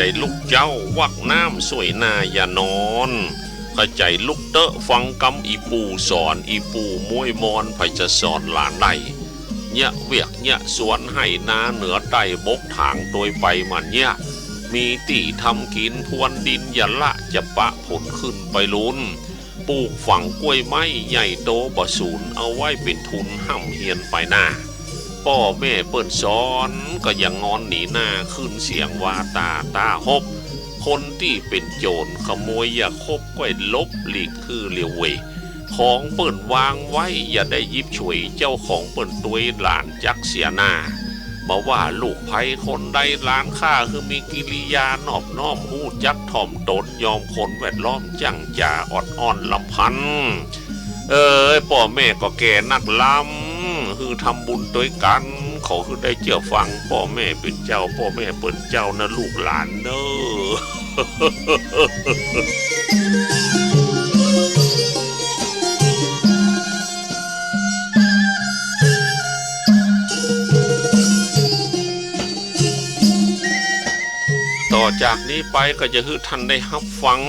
ใจลูกเจ้าวักน้ำสวยนาอย่านอนเข้าใจลูกเตอะฟังกำอีปูสอนอีปูมวยมอนไผจะสอนหลานได้เนี่ยเวียกเนี่ยสวนให้นาเหนือใต้บกถางโดยไปมันเนี่ยมีตีทำกินพรวนดินอย่าละจะปะผลขึ้นไปลุนปลูกฝังกล้วยไม้ใหญ่โตบ่สูนเอาไว้เป็นทุนห้ำเฮียนไปหน้า พ่อแม่เปิ้นสอนก็ยังงอนหนีหน้าขึ้นเสียงว่าตาตาหบคนที่เป็นโจรขโมยอย่าคบก้อยลบหลีกคือเลียวเวของเปิ้นวางไว้อย่าได้ยิบฉวยเจ้าของเปิ้นตัวหลานจักเสียหน้ามาว่าลูกไผคนใดหลานข้าคือมีกิริยานอบน้อมหู้จักถ่อมตนยอมคนแวดล้อมจังจ่าออดอ่อนลำพัน เอ้ยพ่อแม่ก็แก่นักลำ คือทำบุญด้วยกัน เขาคือได้เชื่อฟังพ่อแม่เป็นเจ้า พ่อแม่เป็นเจ้านะลูกหลานเนอต่อจากนี้ไปก็จะคือท่านได้รับฟัง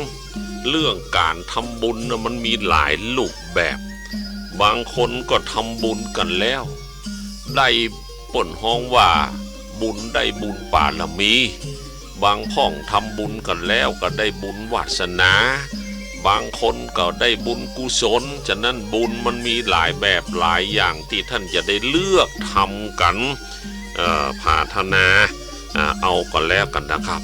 เรื่องการทำบุญนะมันมีหลายรูปแบบ บางคนก็ทำบุญกันแล้ว ได้ป่นห้องว่าบุญได้บุญป่าละมี บางพ่องทำบุญกันแล้วก็ได้บุญวาสนา บางคนก็ได้บุญกุศล ฉะนั้นบุญมันมีหลายแบบหลายอย่างที่ท่านจะได้เลือกทำกันเอ่อพาธนาเอากันแล้วกันนะครับ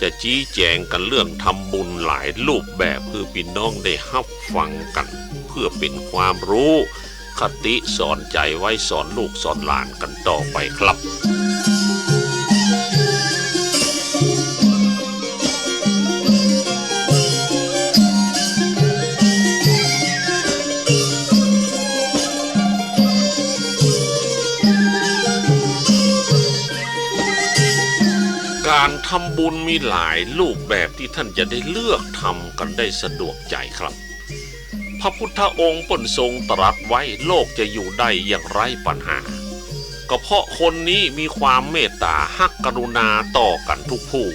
จะชี้แจงกันเรื่องทำบุญหลายรูปแบบเพื่อพี่น้องได้รับฟังกัน พื่อเป็นความรู้ คติสอนใจไว้สอนลูกสอนหลานกันต่อไปครับการทำบุญมีหลายรูปแบบที่ท่านจะได้เลือกทำกันได้สะดวกใจครับ พระพุทธองค์ปนทรงตรัสไว้โลกจะอยู่ได้อย่างไร้ปัญหา ก็เพราะคนนี้มีความเมตตาฮักกรุณาต่อกันทุกผู้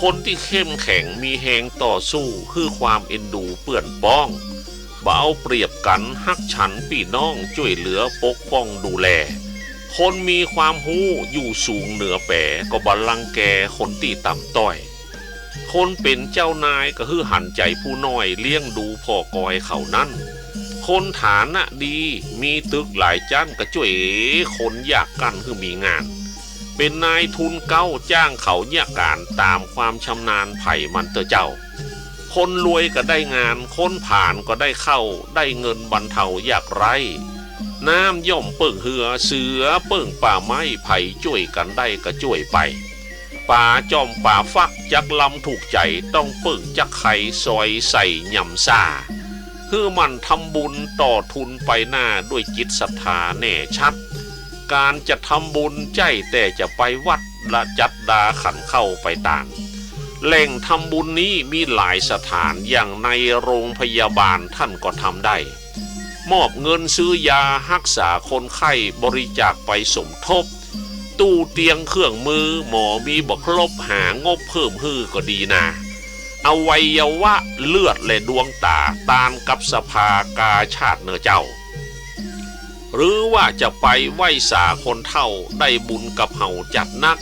คนที่เข้มแข็งมีแหงต่อสู้คือความเอ็นดูเปื่อนป้องบ่เอาเปรียบกันฮักฉันพี่น้องช่วยเหลือปกป้องดูแล คนมีความหู้อยู่สูงเหนือแปรก็บัลลังแกคนที่ต่ำต้อย คนเป็นเจ้านายก็คือหันใจผู้น้อยเลี้ยงดูพ่อกอยเขานั่น คนฐานะดีมีตึกหลายจ้านก็ช่วยคนยากกันคือมีงาน เป็นนายทุนเก้าจ้างเขาเนี่ยการตามความชำนาญไผ่มันเตอเจ้า คนรวยก็ได้งาน คนผ่านก็ได้เข้าได้เงินบรรเทาอยากไรน้ำย่อมเปิ่งเหือเสือเปิ่งป่าไม้ไผ่ช่วยกันได้ก็ช่วยไป ป่าจอมป่าฟักจักลำถูกใจต้องปิ่งจักไข่ซอยใส่ยำซาคือมันทำบุญต่อทุนไปหน้าด้วยจิตศรัทธาแน่ชัด การจะทำบุญใจแต่จะไปวัดละจัดดาขันเข้าไปต่างแหล่งทำบุญนี้มีหลายสถานอย่างในโรงพยาบาลท่านก็ทำได้ มอบเงินซื้อยารักษาคนไข้บริจาคไปสมทบ ตู้เตียงเครื่องมือ หมอมีบอกครบหางบเพิ่มฮือก็ดีนะอวัยวะเลือดและดวงตาตานกับสภากาชาติเนอเจ้า หรือว่าจะไปไหว้สาคนเท่าได้บุญกับเฮาจัดนัก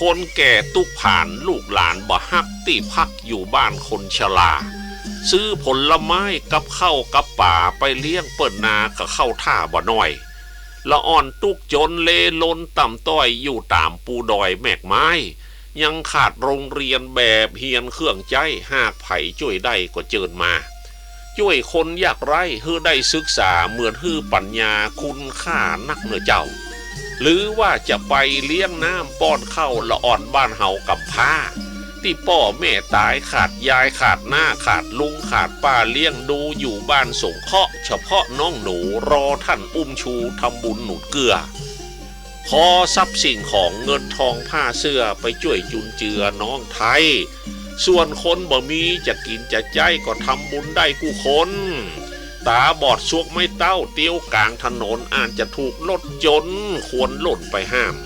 คนแก่ตุกผ่านลูกหลานบ่ฮักที่พักอยู่บ้านคนชราซื้อผลไม้กับเข้ากับป่าไปเลี้ยงเปิดนากับเข้าท่าบ่น้อย ละอ่อนตุกจนเลลนต่ำต้อยอยู่ตามปูดอยแมกไม้ ยังขาดโรงเรียนแบบเฮียนเครื่องใจหากไผ่ช่วยได้ก็เจิญมาช่วยคนยากไร้เฮือได้ศึกษาเหมือนฮือปัญญาคุณค่านักเนื้อเจ้า หรือว่าจะไปเลี้ยงน้ำป้อนเข้าละอ่อนบ้านเฮากับผ้า ที่พ่อแม่ตายขาดยายขาดหน้าขาดลุงขาดป้าเลี้ยงดูอยู่บ้านสงเคราะห์เฉพาะน้องหนูรอท่านอุ้มชูทำบุญหนุนเกลือ ขอทรัพย์สิ่งของเงินทองผ้าเสื้อไปช่วยจุนเจือน้องไทย ส่วนคนบ่มีจะกินจะใจก็ทำบุญได้กู้คนตาบอดซวกไม่เต้าเตี้ยวกลางถนนอาจจะถูกรถจนควรหล่นไปห้าม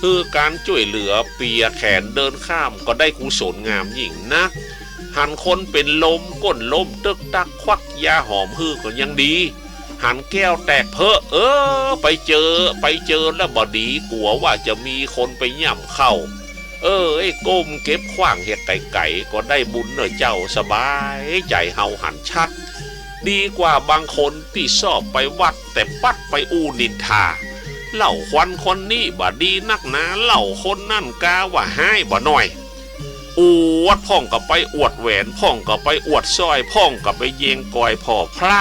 คือการช่วยเหลือเปียแขนเดินข้ามก็ได้กุศลงามยิ่งนักหันคนเป็นลมก้นลมตึกตักควักยาหอมฮือก็ยังดี หันแก้วแตกเพอเออ ไปเจอไปเจอแล้วบดีกลัวว่าจะมีคนไปย่ำเข้า เออไอ้ก้มเก็บขว้างเห็ดไก่ไก่ก็ได้บุญเนอะเจ้าสบายใจเฮาหันชัด ดีกว่าบางคนที่ชอบไปวัดแต่ปัดไปอูนินทา เหล่าควันคนนี้บ่ดีนักหนาเหล่าคนนั่นกาว่าให้บ่หน่อย อวดพ่องก็ไปอวดแหวนพ่องก็ไปอวดสร้อยพ่องก็ไปเยงกอยพ่อพระ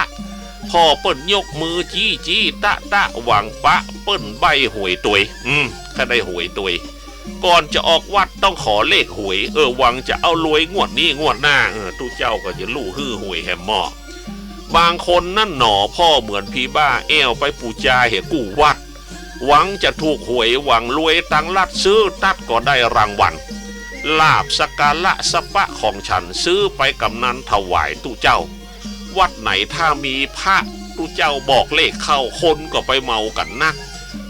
พ่อเปิ้นยกมือจี้จี้ตะตะหวังปะเปิ้นใบหวยตัวยอืมถ้าได้หวยตัวยก่อนจะออกวัดต้องขอเลขหวย เออหวังจะเอารวยงวดนี้งวดหน้าเออตู้เจ้าก็จะลู่ฮื้อหวยแฮมหมอบางคนนั่นหนอพ่อเหมือนพี่บ้าเอวไปปูจาเหกูวัด หวังจะถูกหวยหวังรวยตังลัดซื้อตัดก็ได้รางวัลลาบสการะสปะของฉันซื้อไปกำนันถวายตู้เจ้า วัดไหนถ้ามีพระตู้เจ้าบอกเลขเข้าคนก็ไปเมากันนัก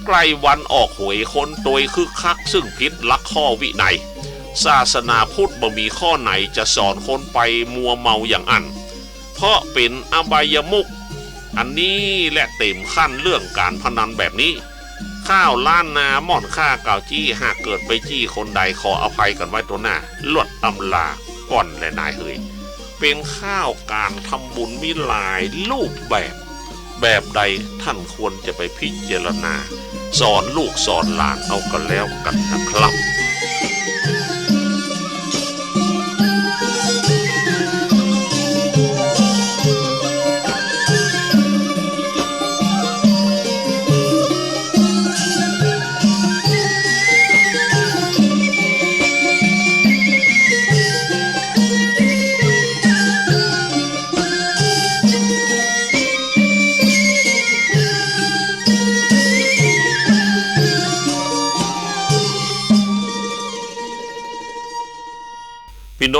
ใกล้วันออกหวยคนโดยคึกคักซึ่งพิษลักข้อวินัยศาสนาพุทธบ่มีข้อไหนจะสอนคนไปมัวเมาอย่างอัน เพราะเป็นอบายมุก อันนี้และเต็มขั้นเรื่องการพนันแบบนี้ ข้าวล้านนาหม่อนข้าเก่าจี้หากเกิดไปจี้คนใดขออภัยกันไว้ตัวหน้าลวดอำลาก่อนและนายเฮยเป็นข้าวการทำบุญมีหลายรูปแบบ แบบใดท่านควรจะไปพิจารณา สอนลูกสอนหลานเอากันแล้วกันนะครับ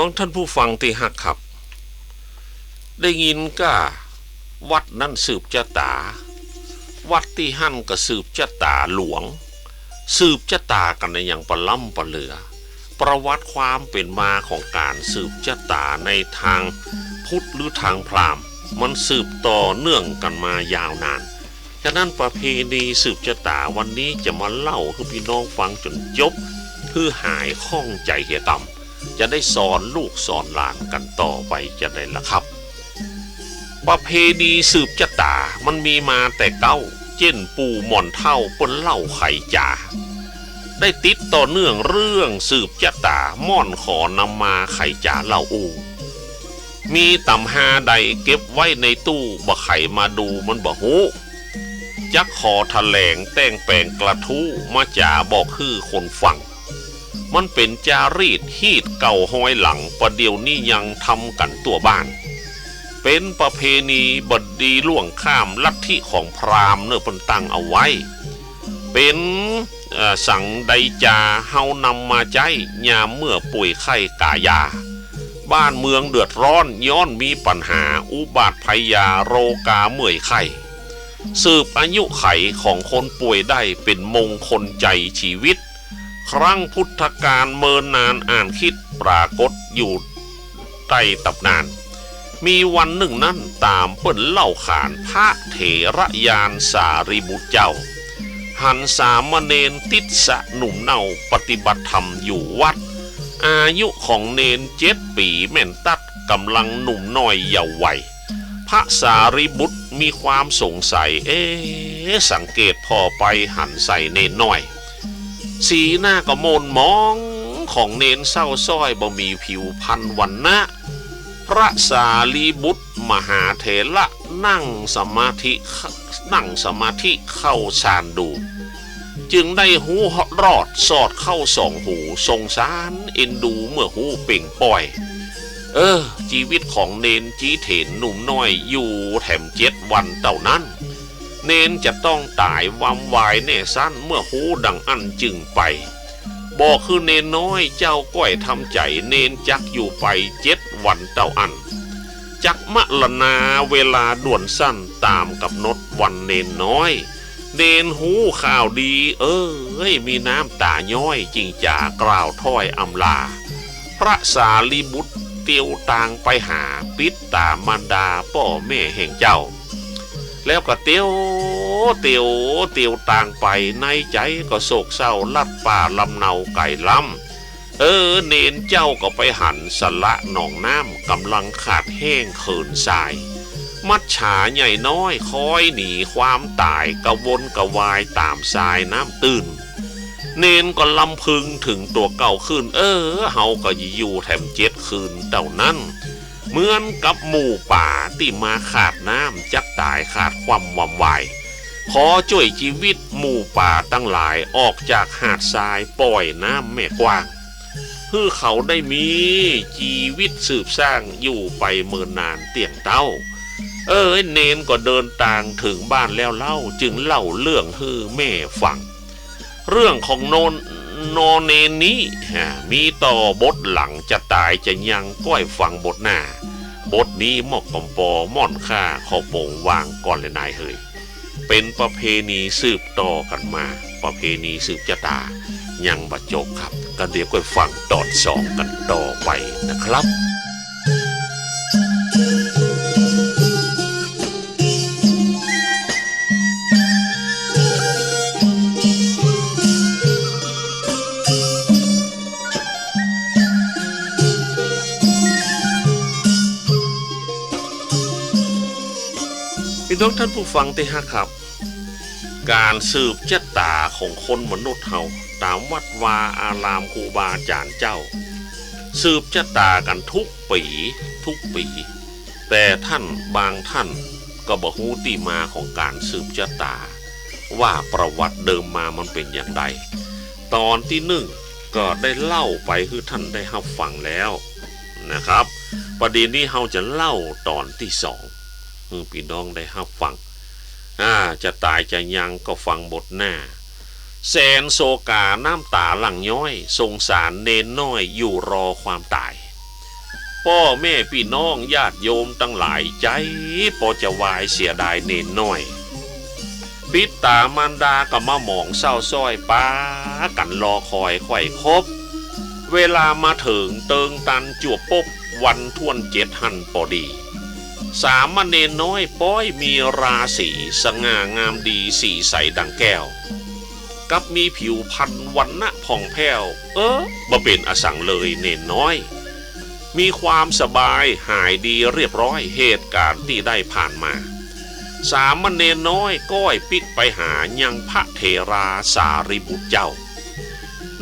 น้องท่านผู้ฟังที่หักครับ ได้ยินก็วัดนั่นสืบจาตา วัดที่หั่นก็สืบจาตาหลวง สืบจาตากันในอย่างปลล่ำปลเหลือ ประวัติความเป็นมาของการสืบจาตาในทางพุทธหรือทางพราหมณ์ มันสืบต่อเนื่องกันมายาวนานฉะนั้นประเพณีสืบจาตาวันนี้จะมาเล่าให้พี่น้องฟังจนจบ เพื่อหายข้องใจเหียต่ำ จะได้สอนลูกสอนหลานกันต่อไปจะได้ละครับ ประเพณีสืบจตามันมีมาแต่เก้า เจ้นปู่หม่อนเท่าปนเล่าไข่จ่าได้ติดต่อเนื่องเรื่องสืบจตาม่อนขอนำมาไข่จ่าเล่าอูมีตำหาใดเก็บไว้ในตู้บ่ไข่มาดูมันบ่ฮู้จักขอแถลงแต่งแปลงกระทู้มาจ่าบอกคือคนฟัง มันเป็นจารีตฮีดเก่าห้อยหลังประเดี๋ยวนี้ยังทำกันตัวบ้าน เป็นประเพณีบดดีล่วงข้ามลัทธิของพราหมณ์เนื้อปนตังเอาไว้ เป็นเอ่อสังใดจาเฮานำมาใจยามเมื่อป่วยไข้กายา บ้านเมืองเดือดร้อนย้อนมีปัญหาอุบาทภัยยาโรกาเมื่อยไข้สืบอายุไขของคนป่วยได้เป็นมงคลใจชีวิต ครั้งพุทธกาลเมินนานอ่านคิดปรากฏอยู่ใต้ตับนาน มีวันหนึ่งนั้นตามเปิ้นเล่าขานพระเถระยานสารีบุตรเจ้า หันสามเณรติดสะหนุ่มเนาปฏิบัติธรรมอยู่วัด อายุของเนนเจ็ดปีแม่นตัดกำลังหนุ่มน้อยเยาว์วัยพระสารีบุตรมีความสงสัย เอ๊สังเกตพอไปหันใส่เนนน้อย สีหน้าก็โมนมองของเนนเศร้าส้อยบ่มีผิวพันวันนะพระสารีบุตรมหาเถระนั่งสมาธินั่งสมาธิเข้าฌานดู จึงได้หูรอดสอดเข้าสองหูสงสารเอ็นดูเมื่อหูเป่งปล่อย เออ ชีวิตของเนนจีเถนหนุ่มน้อยอยู่แถมเจ็ดวันเต่านั้น เนนจะต้องตายวำวายแน่สั้นเมื่อหูดังอันจึงไป บอกคือเนนน้อยเจ้าก้อยทำใจเนนจักอยู่ไปเจ็ดวันเต่าอัน จักมะละนาเวลาด่วนสั้นตามกับนดวันเนนน้อยเดนหูข่าวดี เอ้ยมีน้ำตาย้อยจริงจ่ากล่าวถ้อยอำลา พระสารีบุตรเตียวตางไปหาปิดตามารดาพ่อแม่แห่งเจ้า แล้วก็เตียวเตียวเตียวต่างไปในใจก็โศกเศร้าลัดป่าลำเนาไก่ลำเออเนนเจ้าก็ไปหันสละหนองน้ำกำลังขาดแห้งเขินทราย มัดฉาใหญ่น้อยคอยหนีความตายกระวนกระวายตามทรายน้ำตื้นเนนก็ลำพึงถึงตัวเก่าขึ้น เออเฮาก็อยู่แถมเจ็ดคืนเต่านั้น เหมือนกับหมู่ป่าที่มาขาดน้ำจักตายขาดความวำวายขอช่วยชีวิตหมู่ป่าตั้งหลายออกจากหาดทรายปล่อยน้ำแม่กว้างเพื่อเขาได้มีชีวิตสืบสร้างอยู่ไปเมินนานเตียงเต้า เออเนนก็เดินทางถึงบ้านแล้วเล่าจึงเล่าเรื่องฮือแม่ฟัง เรื่องของโนนโนเนนนี้มีต่อบทหลังจะตายจะยังก้อยฟังบทหน้า บทนี้หมอกกำปอม่อนค่าขอโป่งวางก่อนเลยนายเฮยเป็นประเพณีสืบต่อกันมา ประเพณีสืบชะตา ยังบรจบครับ กันเดี๋ยวก็ฟังตอนสองกันต่อไปนะครับ น้องท่านผู้ฟังที่ฮักครับ การสืบชะตาของคนมนุษย์เฮาตามวัดวาอารามครูบาอาจารย์เจ้า สืบชะตากันทุกปีทุกปี แต่ท่านบางท่านก็บอกฮู้ที่มาของการสืบชะตา ว่าประวัติเดิมมามันเป็นอย่างไรตอนที่หนึ่งก็ได้เล่าไปคือท่านได้รับฟังแล้วนะครับ ประเด็นนี้เราจะเล่าตอนที่สอง พี่น้องได้รับฟังอ่าจะตายจะยังก็ฟังบทหน้าแสนโศกาน้ำตาหลังย้อย สงสารเนนน้อยอยู่รอความตาย พ่อแม่พี่น้องญาติโยมตั้งหลายใจพอจะวายเสียดายเนนน้อย ปิดตามารดากับมาหมองเศร้าซ้อยป้ากันรอคอยไข่ครบเวลามาถึงเติงตันจวบปบวันทวนเจ็ดหันพอดี สามเณรน้อยป้อยมีราศีสง่างามดีสีใสดังแก้ว กับมีผิวพันธุ์วันณะผ่องแผ้ว เออบ่เป็นอสังเลยเนนน้อย มีความสบายหายดีเรียบร้อยเหตุการณ์ที่ได้ผ่านมา สามเณรน้อยก้อยปิกไปหายังพระเทราสารีบุตรเจ้า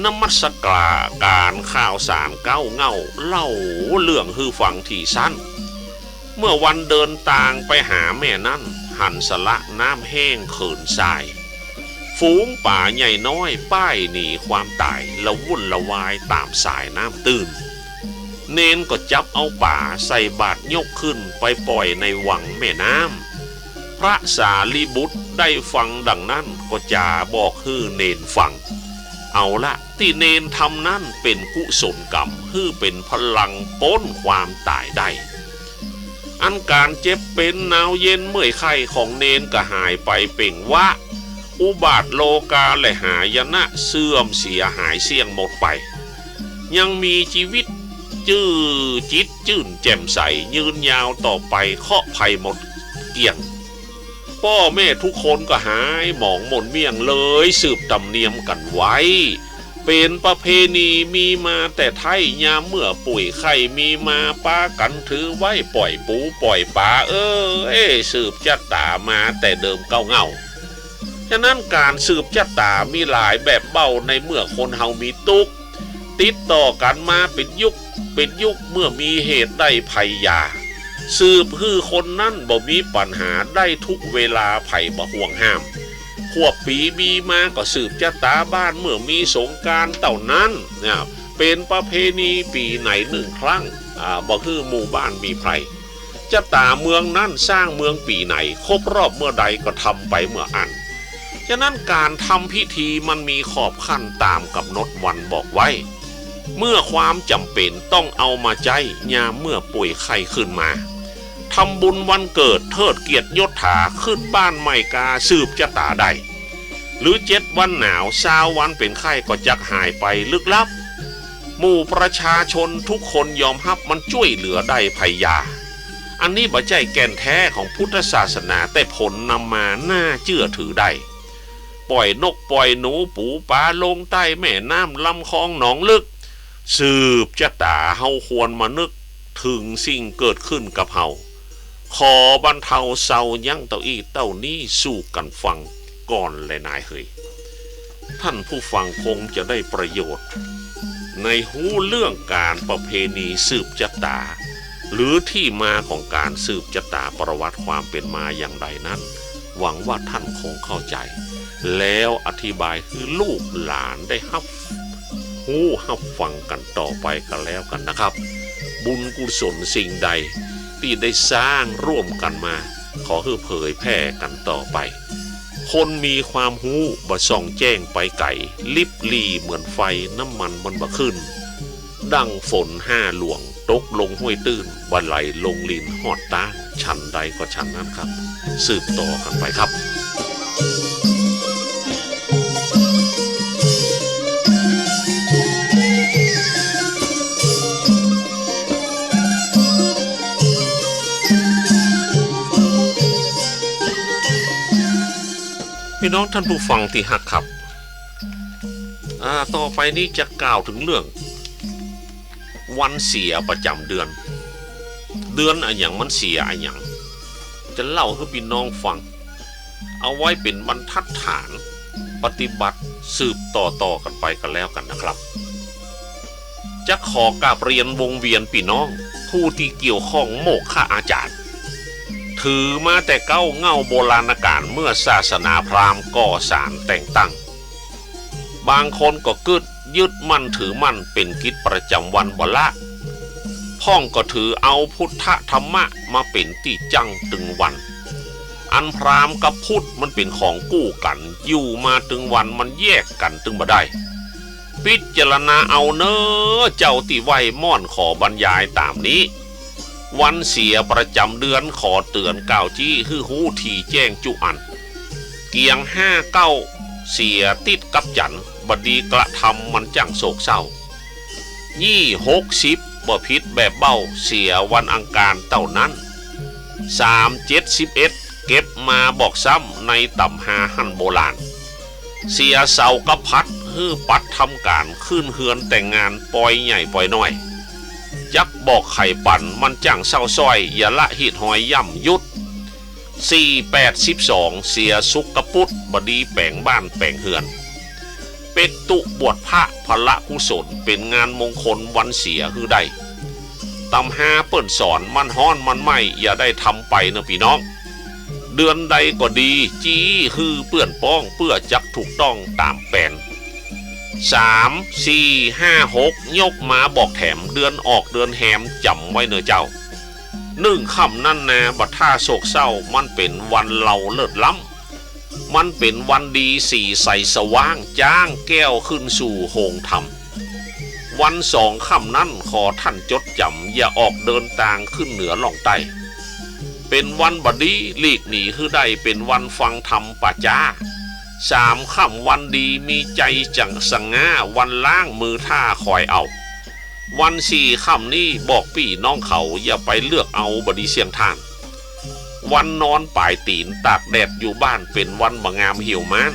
นมัสกาการข่าวสารเก้าเง่าเล่าเรื่องฮือฟังที่สั้น เมื่อวันเดินต่างไปหาแม่นั่น หันสละน้ำแห้งเขินทราย ฝูงป่าใหญ่น้อยป้ายหนีความตายละวุ่นละวายตามสายน้ำตื้น เนนก็จับเอาป่าใส่บาตรยกขึ้นไปปล่อยในวังแม่น้ำ พระสารีบุตรได้ฟังดังนั้นก็จาบอกฮือเนนฟัง เอาละที่เนนทำนั่นเป็นกุศลกรรมฮือเป็นพลังป้นความตายได้ อันการเจ็บเป็นหนาวเย็นเมื่อยไข้ของเนนก็หายไปเป่งว่าอุบาทโลกาและหายนะเสื่อมเสียหายเสี่ยงหมดไป ยังมีชีวิตจื้อจิตจื่นแจ่มใสยืนยาวต่อไปเคาะภัยหมดเกลี้ยงพ่อแม่ทุกคนก็หายหมองหม่นเมี่ยงเลยสืบตำเนียมกันไว้ เป็นประเพณีมีมาแต่ไทยยามเมื่อปุ๋ยไข่มีมาป้ากันถือไว้ปล่อยปูปล่อยปลาเออเอ้สืบจัดตามาแต่เดิมเก้าเงาฉะนั้นการสืบจัดตามีหลายแบบเบ้าในเมื่อคนเฮามีตุก ติดต่อกันมาเป็นยุคเป็นยุคเมื่อมีเหตุได้ภัยยา สืบฮือคนนั่นบ่มีปัญหาได้ทุกเวลาไผ่บ่ห่วงห้าม ขวบปีมีมาก็สืบจะตาบ้านเมื่อมีสงการเต่านั้นเนี่ยเป็นประเพณีปีไหนหนึ่งครั้งอ่าบ่คือหมู่บ้านมีไพรจะตาเมืองนั้นสร้างเมืองปีไหน ครบรอบเมื่อใดก็ทำไปเมื่ออันฉะนั้นการทำพิธีมันมีขอบขั้นตามกับนดวันบอกไว้ เมื่อความจำเป็นต้องเอามาใจยามเมื่อป่วยไข้ขึ้นมา ทำบุญวันเกิดเทิดเกียรติยศถาขึ้นบ้านใหม่กาสืบจะตาได้หรือเจ็ดวันหนาวเช้าวันเป็นไข้ก็จักหายไปลึกลับ หมู่ประชาชนทุกคนยอมรับมันช่วยเหลือได้ภัยยา อันนี้บ่ใจแก่นแท้ของพุทธศาสนาแต่ผลนำมาน่าเชื่อถือได้ปล่อยนกปล่อยหนูปูปลาลงใต้แม่น้ำลำคลองหนองลึก สืบจะตาเฮาควรมานึกถึงสิ่งเกิดขึ้นกับเฮา ขอบรรเทาเศร้ายั่งเต้าอี้เต้านี้สู้กันฟังก่อนเลยนายเฮยท่านผู้ฟังคงจะได้ประโยชน์ ในหูเรื่องการประเพณีสืบจตา หรือที่มาของการสืบจตาประวัติความเป็นมาอย่างใดนั้น หวังว่าท่านคงเข้าใจ แล้วอธิบายคือลูกหลานได้ฮับหูฮับฟังกันต่อไปกันแล้วกันนะครับ บุญกุศลสิ่งใด ที่ได้สร้างร่วมกันมา ขอให้เผยแพร่กันต่อไป คนมีความหูบ่ส่องแจ้งไปไก่ ลิบลีเหมือนไฟน้ำมันมันบ่ขึ้น ดังฝนห้าหลวงตกลงห้วยตื้นบันไหลลงลินหอดตาชันใดก็ชันนั้นครับ สืบต่อกันไปครับ พี่น้องท่านผู้ฟังที่หักครับ อ่า ต่อไปนี้จะกล่าวถึงเรื่อง วันเสียประจำเดือน เดือนอะอย่างมันเสียอะอย่าง จะเล่าให้พี่น้องฟัง เอาไว้เป็นบรรทัดฐานปฏิบัติสืบต่อต่อๆกันไปกันแล้วกันนะครับ จะขอกราบเรียนวงเวียนพี่น้อง ผู้ที่เกี่ยวข้องโมกข้าอาจารย์ ถือมาแต่เก้าเง่าโบราณกาลเมื่อศาสนาพราหมณ์ก่อสารแต่งตั้ง บางคนก็กึดยึดมั่นถือมั่นเป็นกิจประจำวันบละพ่องก็ถือเอาพุทธธรรมะมาเป็นที่จังตึงวัน อันพราหมณ์กับพุทธมันเป็นของกู้กันอยู่มาตึงวันมันแยกกันตึงบ่ได้ พิจารณาเอาเนอเจ้าที่ไหวม่อนขอบรรยายตามนี้ วันเสียประจำเดือนขอเตือนกล่าวจี้ฮือหูทีแจ้งจุอัน เกียงห้าเก้าเสียติดกับจันบดีกระทำมันจังโศกเศร้า ยี่หกสิบบ่พิษแบบเบ้าเสียวันอังคารเต่านั้นสามเจ็ดสิบเอ็ดเก็บมาบอกซ้ำในตำหาหันโบราณ เสียเสากับพัดฮือปัดทำการขึ้นเฮือนแต่งงานปล่อยใหญ่ปล่อยน้อย ยักบอกไข่ปั่นมันจังเศร้าซ้อย อย่าละหิดหอยย่ำยุด 482เสียสุกกระปุดบดีแปลงบ้านแปลงเฮือน เป็ดตุบวชพระพละกุศลเป็นงานมงคลวันเสียคือได้ตำหาเปิ่นสอนมันฮ้อนมันไม่อย่าได้ทำไปนะพี่น้อง เดือนใดก็ดี จี้ฮือเปื่อนป้องเพื่อจักถูกต้องตามแปน สามสี่ห้าหกยกมาบอกแถมเดือนออกเดือนแหมจำไว้เนอเจ้าหนึ่งคำนั่นนะบัดท่าโศกเศร้ามันเป็นวันเราเลิศล้ำมันเป็นวันดีสีใสสว่างจ้างแก้วขึ้นสู่โหงธรรมวันสองคำนั้นขอท่านจดจำอย่าออกเดินต่างขึ้นเหนือล่องใต้เป็นวันบดีหลีกหนีคือได้เป็นวันฟังธรรมป่าจ้า สามค่ำวันดีมีใจจังสังงาวันล่างมือท่าคอยเอา วันสี่ค่ำนี้บอกพี่น้องเขาอย่าไปเลือกเอาบดีเสียงทาน วันนอนป่ายตีนตากแดดอยู่บ้านเป็นวันบางามหี่ยวมาน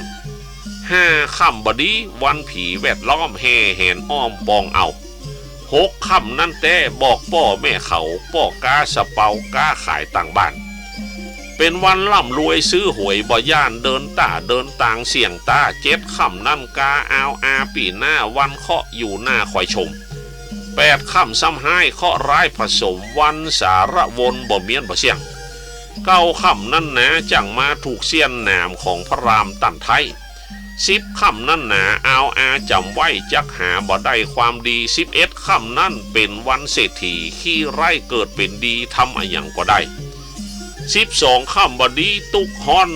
ห้าค่ำบดีวันผีแวดล้อมแห่แหนอ้อมปองเอาหกค่ำนั่นแต่บอกพ่อแม่เขาป้อกาสะเปากาขายต่างบ้าน เป็นวันร่ำรวยซื้อหวยบ่ย่านเดินตาเดินต่างเสี่ยงตาเจ็ดค่ำนั่นกาอาวอาปีหน้าวันเคาะอยู่หน้าคอยชมแปดค่ำซ้ำห้ายเคาะร้ายผสมวันสารวนบ่เมียนบ่เสี่ยง เก้าค่ำนั่นนะจังมาถูกเสียนหนามของพระรามตันไทยสิบค่ำนั่นหนาอาวอาจำไว้จักหาบ่ได้ความดีสิบเอ็ดค่ำนั่นเป็นวันเศรษฐีขี้ไร่เกิดเป็นดีทำอะหยังก็ได้ สิบสองข้ามบดีตุกฮ้อน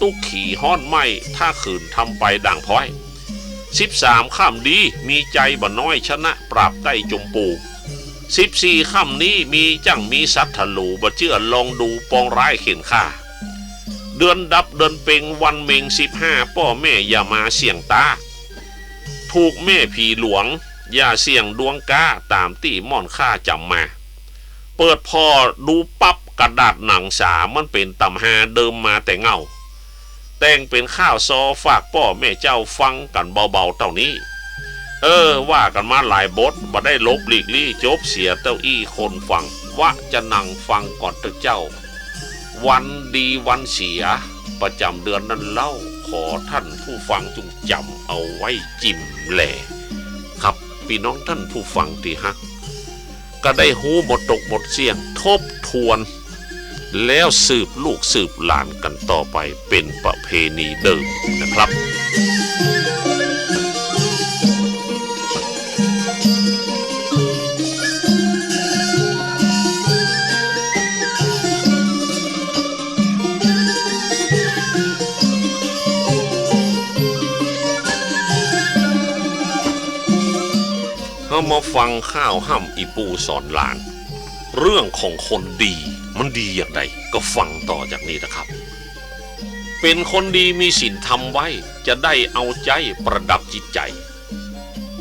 ตุกขี่ฮ้อนไม่ถ้าขืนทำไปด่างพ้อยสิบสามข้ามดีมีใจบ่น้อยชนะปราบได้จมปูสิบสี่ข้ามนี้มีจังมีสัตว์ทะลูบ่เชื่อลองดูปองร้ายเข็นค่าเดือนดับเดือนเป็งวันเมงสิบห้าพ่อแม่อย่ามาเสี่ยงตา ถูกแม่ผีหลวง อย่าเสี่ยงดวงก้าตามที่ม่อนข้าจำมา เปิดพอดูปับ กระดาษหนังสามันเป็นตำหาเดิมมาแต่เงา แต่งเป็นข้าวซอฝากพ่อแม่เจ้าฟังกันเบาๆเท่านี้ เออว่ากันมาหลายบทบ่ได้ลบหลีกลี่จบเสียเต้าอี้คนฟังว่าจะนั่งฟังก่อนเถอะเจ้า วันดีวันเสีย ประจำเดือนนั้นเล่าขอท่านผู้ฟังจงจำเอาไว้จิมแหล่ครับพี่น้องท่านผู้ฟังที่ฮักก็ได้หูหมดตกหมดเสียงทบทวน แล้วสืบลูกสืบหลานกันต่อไปเป็นประเพณีเดิมนะครับ เรามาฟังข้าวห้ำอีปูสอนหลาน เรื่องของคนดี มันดีอย่างไรก็ฟังต่อจากนี้นะครับ เป็นคนดีมีศีลทำไว้จะได้เอาใจประดับจิตใจ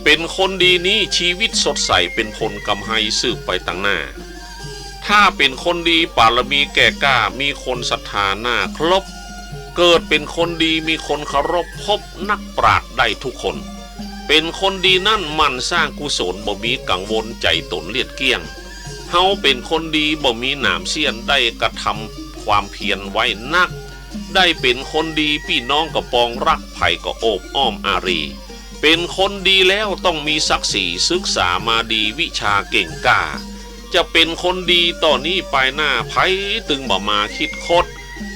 เป็นคนดีนี้ชีวิตสดใสเป็นผลกำไฮสืบไปตั้งหน้า ถ้าเป็นคนดีปารมีแก่กล้ามีคนศรัทธาหน้าครบ เกิดเป็นคนดีมีคนเคารพพบนักปราชญ์ได้ทุกคน เป็นคนดีนั่นมันสร้างกุศลบ่มีกังวลใจตนเลียดเกี้ยง เฮาเป็นคนดีบ่มีหนามเสียนได้กระทำความเพียรไว้นัก ได้เป็นคนดีพี่น้องก็ปองรักไผ่ก็โอบอ้อมอารี เป็นคนดีแล้วต้องมีศักดิ์ศรีศึกษามาดีวิชาเก่งกล้าจะเป็นคนดีต่อนนี้ไปหน้าไผ่ตึงบ่มาคิดคด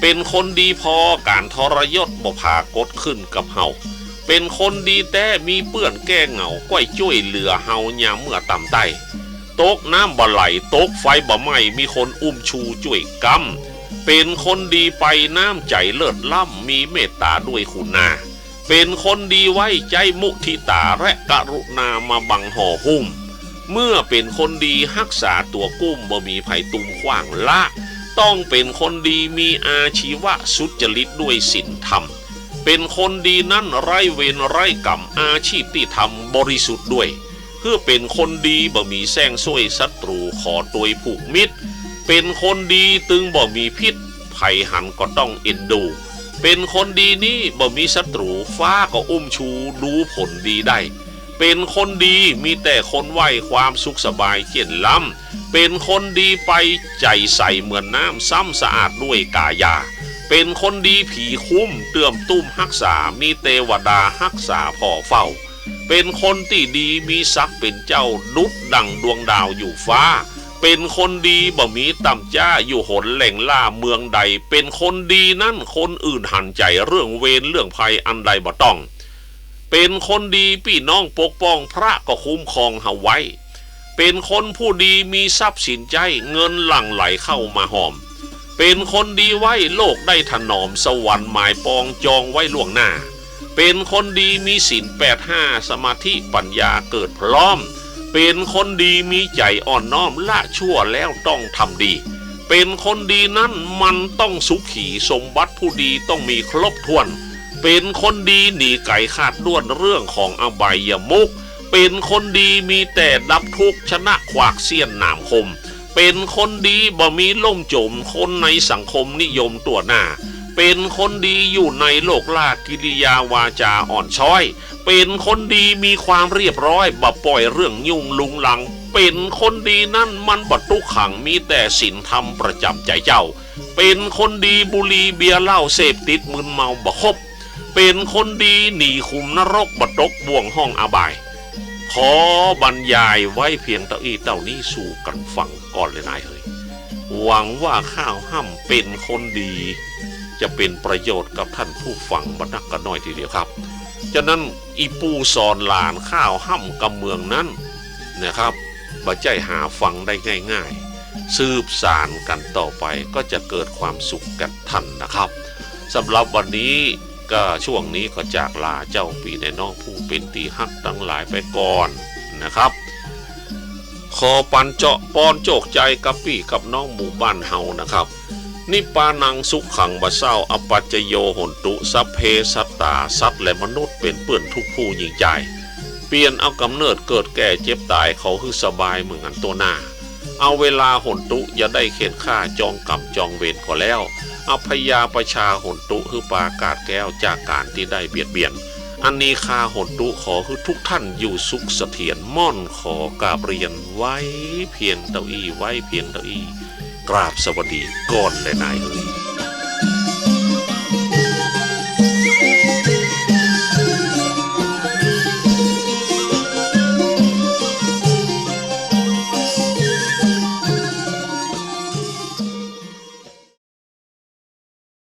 เป็นคนดีพอการทรยศบ่พากดขึ้นกับเฮาเป็นคนดีแต่มีเปื้อนแก้เหงาก้อยจ้วยเหลือเฮายามเมื่อต่ำใต้ โต๊กน้ำบ่ไหลโต๊กไฟบ่ไหมมีคนอุ้มชูจ้วยกำเป็นคนดีไปน้ำใจเลิศล่ำมีเมตตาด้วยคุณนา เป็นคนดีไว้ใจมุทิตาและกรุณามาบังห่อหุ้ม เมื่อเป็นคนดีรักษาตัวกุ้มบ่มีภัยตุมขว้างละ ต้องเป็นคนดีมีอาชีวะสุจริตด้วยศีลธรรม เป็นคนดีนั่นไร้เวรไร้กรรมอาชีพที่ทำบริสุทธิ์ด้วย พื่อเป็นคนดีบ่มีแซงซ้วยศัตรูขอตัวยผูกมิตร เป็นคนดีตึงบ่มีพิษภัยหันก็ต้องเอ็นดู เป็นคนดีนี่บ่มีศัตรูฟ้าก็อุ้มชูดูผลดีได้ เป็นคนดีมีแต่คนไหวความสุขสบายเจียนล้ำเป็นคนดีไปใจใสเหมือนน้ำซ้ำสะอาดด้วยกายา เป็นคนดีผีคุ้มเตื่อมตุ้มฮักษามีเทวดาฮักษาพ่อเฝ้า เป็นคนที่ดีมีศักดิ์เป็นเจ้าดุดดังดวงดาวอยู่ฟ้า เป็นคนดีบ่มีต่ำจ้าอยู่หนแหล่งล่าเมืองใด เป็นคนดีนั่นคนอื่นหันใจเรื่องเวรเรื่องภัยอันใดบ่ต้อง เป็นคนดีพี่น้องปกป้องพระก็คุ้มครองเฮาไว้ เป็นคนผู้ดีมีทรัพย์สินใจเงินหลั่งไหลเข้ามาหอม เป็นคนดีไว้โลกได้ถนอมสวรรค์หมายปองจองไว้ล่วงหน้า เป็นคนดีมีศีลแปดห้าสมาธิปัญญาเกิดพร้อม เป็นคนดีมีใจอ่อนน้อมละชั่วแล้วต้องทำดี เป็นคนดีนั้นมันต้องสุขีสมบัติผู้ดีต้องมีครบถ้วน เป็นคนดีหนีไก่คาดด้วนเรื่องของอบายมุก เป็นคนดีมีแต่ดับทุกข์ชนะขวากเสี้ยนหนามคม เป็นคนดีบ่มีล่มจมคนในสังคมนิยมตัวหน้า เป็นคนดีอยู่ในโลกลากิริยาวาจาอ่อนช้อย เป็นคนดีมีความเรียบร้อยบ่ปล่อยเรื่องยุ่งลุงหลัง เป็นคนดีนั่นมันบัตุกขังมีแต่ศีลธรรมประจำใจเจ้า เป็นคนดีบุรีเบียร์เหล้าเสพติดมึนเมาบ่คบ เป็นคนดีหนีคุมนรกบัตกบ่วงห้องอบาย ขอบรรยายไว้เพียงเต้าอีเต้านี้สู่กันฟังก่อนเลยนายเฮ้ยหวังว่าข้าวห้ำเป็นคนดี จะเป็นประโยชน์กับท่านผู้ฟังบันักกันน้อยทีเดียวครับฉะนั้นอีปูสอนหลานข้าวห้ำกำเมืองนั้นนะครับบัใจหาฟังได้ง่าย ๆ สืบสารกันต่อไปก็จะเกิดความสุขกันทันนะครับสำหรับวันนี้ก็ช่วงนี้ก็จากลาเจ้าปีในน้องผู้เป็นตีฮักทั้งหลายไปก่อนนะครับ ขอปันเจาะปอนโจกใจกับพี่กับน้องหมู่บ้านเฮานะครับ นิปานังสุขขังบะเศร้าอปัจโยหนตุสัพเพสัตตาสัตว์และมนุษย์เป็นเปื้อนทุกผู้ยิ่งใจ เปลี่ยนเอากำเนิดเกิดแก่เจ็บตายเขาคือสบายเหมือนกันตัวหน้า เอาเวลาหนตุอย่าได้เข็นฆ่าจองกรรมจองเวรพอแล้วเอาพยาประชาหนตุคือปากาศแก้วจากการที่ได้เบียดเบียน อันนี้คาหนตุขอคือทุกท่านอยู่สุขเสถียรม่อนขอกาบเรียนไว้เพียงเต้าอี้ไว้เพียงเต้าอี้ กราบสวัสดีก่อนและนายเอ๋ย